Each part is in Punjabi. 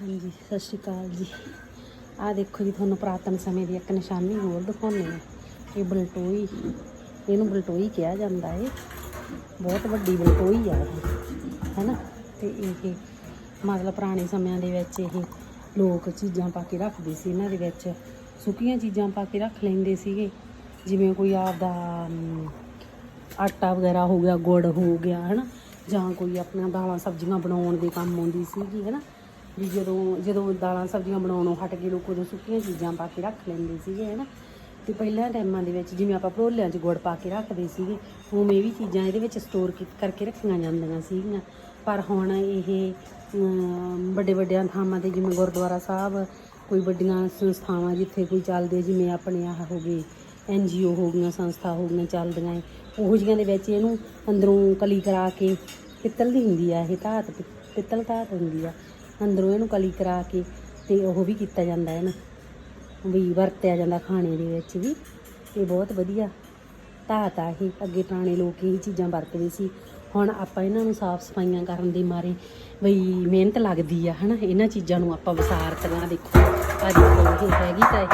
ਹਾਂਜੀ, ਸਤਿ ਸ਼੍ਰੀ ਅਕਾਲ ਜੀ। ਆਹ ਦੇਖੋ ਜੀ, ਤੁਹਾਨੂੰ ਪੁਰਾਤਨ ਸਮੇਂ ਦੀ ਇੱਕ ਨਿਸ਼ਾਨੀ ਹੋਰ ਦਿਖਾਉਂਦੇ ਆ ਇਹ ਬਲਟੋਈ, ਇਹਨੂੰ ਬਲਟੋਈ ਕਿਹਾ ਜਾਂਦਾ ਏ। ਬਹੁਤ ਵੱਡੀ ਬਲਟੋਈ ਆ ਇਹ, ਹੈਨਾ? ਤੇ ਇਹ ਮਤਲਬ ਪੁਰਾਣੇ ਸਮਿਆਂ ਦੇ ਵਿੱਚ ਇਹ ਲੋਕ ਚੀਜ਼ਾਂ ਪਾ ਕੇ ਰੱਖਦੇ ਸੀ, ਇਹਨਾਂ ਦੇ ਵਿੱਚ ਸੁੱਕੀਆਂ ਚੀਜ਼ਾਂ ਪਾ ਕੇ ਰੱਖ ਲੈਂਦੇ ਸੀਗੇ। ਜਿਵੇਂ ਕੋਈ ਆਪਦਾ ਆਟਾ ਵਗੈਰਾ ਹੋ ਗਿਆ, ਗੁੜ ਹੋ ਗਿਆ, ਹਨਾ? ਜਾਂ ਕੋਈ ਆਪਣਾ ਦਾਲਾਂ ਸਬਜ਼ੀਆਂ ਬਣਾਉਣ ਦੇ ਕੰਮ ਆਉਂਦੀ ਸੀਗੀ, ਹਨਾ? ਵੀ ਜਦੋਂ ਜਦੋਂ ਦਾਲਾਂ ਸਬਜ਼ੀਆਂ ਬਣਾਉਣੋਂ ਹਟ ਕੇ ਲੋਕ ਉਦੋਂ ਸੁੱਕੀਆਂ ਚੀਜ਼ਾਂ ਪਾ ਕੇ ਰੱਖ ਲੈਂਦੇ ਸੀਗੇ, ਹਨਾ? ਤੇ ਪਹਿਲਾਂ ਟਾਈਮਾਂ ਦੇ ਵਿੱਚ ਜਿਵੇਂ ਆਪਾਂ ਭਰੋਲਿਆਂ 'ਚ ਗੁੜ ਪਾ ਕੇ ਰੱਖਦੇ ਸੀਗੇ, ਉਵੇਂ ਵੀ ਚੀਜ਼ਾਂ ਇਹਦੇ ਵਿੱਚ ਸਟੋਰ ਕਰਕੇ ਰੱਖੀਆਂ ਜਾਂਦੀਆਂ ਸੀਗੀਆਂ। ਪਰ ਹੁਣ ਇਹ ਵੱਡੇ ਵੱਡਿਆਂ ਥਾਵਾਂ ਤੇ ਜਿਵੇਂ ਗੁਰਦੁਆਰਾ ਸਾਹਿਬ, ਕੋਈ ਵੱਡੀਆਂ ਸੰਸਥਾਵਾਂ ਜਿੱਥੇ ਕੋਈ ਚੱਲਦੇ, ਜਿਵੇਂ ਆਪਣੇ ਆਹ ਹੋ ਗਏ, ਐਨ ਜੀ ਓ ਹੋ ਗਈਆਂ, ਸੰਸਥਾ ਹੋ ਗਈਆਂ ਚੱਲਦੀਆਂ ਏ ਉਹੋ ਜਿਹੀਆਂ ਦੇ ਵਿੱਚ ਇਹਨੂੰ ਅੰਦਰੋਂ ਕਲੀ ਕਰਾ ਕੇ ਪਿੱਤਲ ਦੀ ਹੁੰਦੀ ਆ, ਇਹ ਧਾਤ ਪਿ- ਪਿੱਤਲ ਧਾਤ ਹੁੰਦੀ ਆ। ਅੰਦਰੋਂ ਇਹਨੂੰ ਕਲੀ ਕਰਾ ਕੇ ਤੇ ਉਹ ਵੀ ਕੀਤਾ ਜਾਂਦਾ ਹੈ ਨਾ। ਵੀ ਵਰਤਿਆ ਜਾਂਦਾ ਖਾਣੇ ਦੇ ਵਿੱਚ ਵੀ। ਇਹ ਬਹੁਤ ਵਧੀਆ ਧਾਤ ਆ ਇਹ। ਅੱਗੇ ਪੁਰਾਣੇ ਲੋਕ ਇਹ ਚੀਜ਼ਾਂ ਵਰਤਦੇ ਸੀ। ਹੁਣ ਆਪਾਂ ਇਹਨਾਂ ਨੂੰ ਸਾਫ਼ ਸਫਾਈਆਂ ਕਰਨ ਦੇ ਮਾਰੇ ਬਈ ਮਿਹਨਤ ਲੱਗਦੀ ਆ, ਹਨਾ। ਇਹਨਾਂ ਚੀਜ਼ਾਂ ਨੂੰ ਆਪਾਂ ਵਿਸਾਰ ਕਰਾਂ ਦੇਖੋ। ਆ ਦੇਖੋ, ਇਹ ਹੈਗੀ ਤਾਂ ਇਹ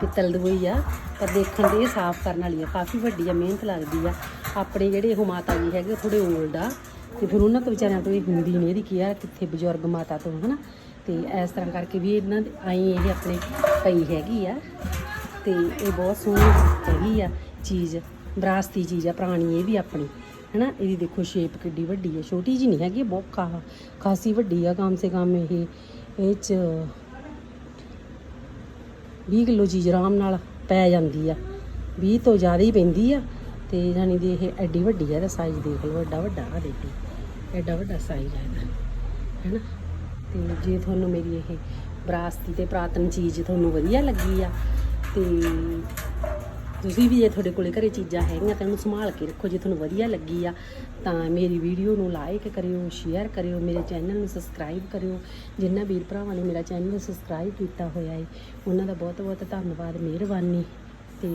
ਪਿੱਤਲ ਦੀ ਹੋਈ ਆ। ਪਰ ਦੇਖਣ ਤੇ ਇਹ ਸਾਫ਼ ਕਰਨ ਵਾਲੀ ਆ। ਕਾਫੀ ਵੱਡੀ ਆ, ਮਿਹਨਤ ਲੱਗਦੀ ਆ। ਆਪਣੇ ਜਿਹੜੇ ਉਹ ਮਾਤਾ ਜੀ ਹੈਗੇ ਥੋੜੇ 올ਡ ਆ। ਤੇ ਫਿਰ ਉਹਨਾਂ ਤੋਂ ਵਿਚਾਰਿਆਂ ਤੋਂ ਇਹ ਹੁੰਦੀ ਨਹੀਂ ਇਹਦੀ ਕੀ ਆ ਕਿੱਥੇ ਬਜ਼ੁਰਗ ਮਾਤਾ ਤੋਂ, ਹਨਾ? ਤੇ ਇਸ ਤਰ੍ਹਾਂ ਕਰਕੇ ਵੀ ਇਹਨਾਂ ਦੇ ਆਈ ਇਹ ਆਪਣੇ ਪਈ ਹੈਗੀ ਆ। ਤੇ ਇਹ ਬਹੁਤ ਸੋਹਣੀ ਹੈਗੀ ਆ ਚੀਜ਼, ਵਿਰਾਸਤੀ ਚੀਜ਼ ਆ, ਪੁਰਾਣੀ ਇਹ ਵੀ ਆਪਣੀ, ਹੈਨਾ? ਇਹਦੀ ਦੇਖੋ ਸ਼ੇਪ ਕਿੱਡੀ ਵੱਡੀ ਹੈ ਛੋਟੀ ਜੀ ਨਹੀਂ ਹੈਗੀ ਇਹ ਬਹੁਤ ਖਾ, ਖਾਸੀ ਵੱਡੀ ਆ, ਕਮ ਸੇ ਕਮ ਇਹ ਇਹ ਚ 20 ਕਿਲੋ ਚੀਜ਼ ਆਰਾਮ ਨਾਲ ਪੈ ਜਾਂਦੀ ਆ। 20 ਤੋਂ ਜ਼ਿਆਦਾ ਹੀ ਪੈਂਦੀ ਆ। ਤੇ ਜਾਨੀ ਦੀ ਇਹ ਐਡੀ ਵੱਡੀ ਆ ਇਹਦਾ ਸਾਈਜ਼ ਦੇਖ ਲਓ ਐਡਾ ਵੱਡਾ ਆ ਦੇਖੋ। ਐਡਾ ਵੱਡਾ ਸਾਈਜ਼ ਆ ਇਹਦਾ, ਹੈਨਾ? ਤੇ ਜੇ ਤੁਹਾਨੂੰ ਮੇਰੀ ਇਹ ਵਿਰਾਸਤੀ ਤੇ ਪ੍ਰਾਤਨ ਚੀਜ਼ ਤੁਹਾਨੂੰ ਵਧੀਆ ਲੱਗੀ ਆ, ਤੇ ਤੁਸੀਂ ਵੀ ਜੇ ਤੁਹਾਡੇ ਕੋਲੇ ਘਰੇ ਚੀਜ਼ਾਂ ਹੈਗੀਆਂ, ਤਾਂ ਉਹਨੂੰ ਸੰਭਾਲ ਕੇ ਰੱਖੋ। ਜੇ ਤੁਹਾਨੂੰ ਵਧੀਆ ਲੱਗੀ ਆ, ਤਾਂ ਮੇਰੀ ਵੀਡੀਓ ਨੂੰ ਲਾਈਕ ਕਰਿਓ ਸ਼ੇਅਰ ਕਰਿਓ, ਮੇਰੇ ਚੈਨਲ ਨੂੰ ਸਬਸਕ੍ਰਾਈਬ ਕਰਿਓ। ਜਿਨ੍ਹਾਂ ਵੀਰ ਭਰਾਵਾਂ ਨੇ ਮੇਰਾ ਚੈਨਲ ਸਬਸਕ੍ਰਾਈਬ ਕੀਤਾ ਹੋਇਆ ਹੈ ਉਹਨਾਂ ਦਾ ਬਹੁਤ ਬਹੁਤ ਧੰਨਵਾਦ, ਮਿਹਰਬਾਨੀ। ਤੇ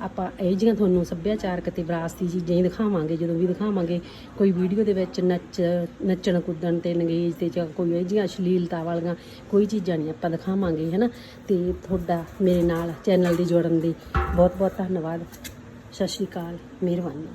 ਆਪਾਂ ਇਹ ਜਿਹੀਆਂ ਤੁਹਾਨੂੰ ਸੱਭਿਆਚਾਰਕ ਤੇ ਵਿਰਾਸਤੀ ਚੀਜ਼ਾਂ ਹੀ ਦਿਖਾਵਾਂਗੇ, ਜਦੋਂ ਵੀ ਦਿਖਾਵਾਂਗੇ, ਕੋਈ ਵੀਡੀਓ ਦੇ ਵਿੱਚ ਨੱਚ, ਨੱਚਣ, ਕੁੱਦਣ ਤੇ ਨਗੇਜ਼ ਤੇ ਜਾਂ ਕੋਈ ਇਹ ਜਿਹੀਆਂ ਅਸ਼ਲੀਲਤਾ ਵਾਲੀਆਂ ਕੋਈ ਚੀਜ਼ਾਂ ਨਹੀਂ ਆਪਾਂ ਦਿਖਾਵਾਂਗੇ, ਹੈਨਾ? ਤੇ ਤੁਹਾਡਾ ਮੇਰੇ ਨਾਲ ਚੈਨਲ ਦੇ ਜੁੜਨ ਦੀ ਬਹੁਤ ਬਹੁਤ ਧੰਨਵਾਦ। ਸਤਿ ਸ਼੍ਰੀ ਅਕਾਲ, ਮਿਹਰਬਾਨੀ।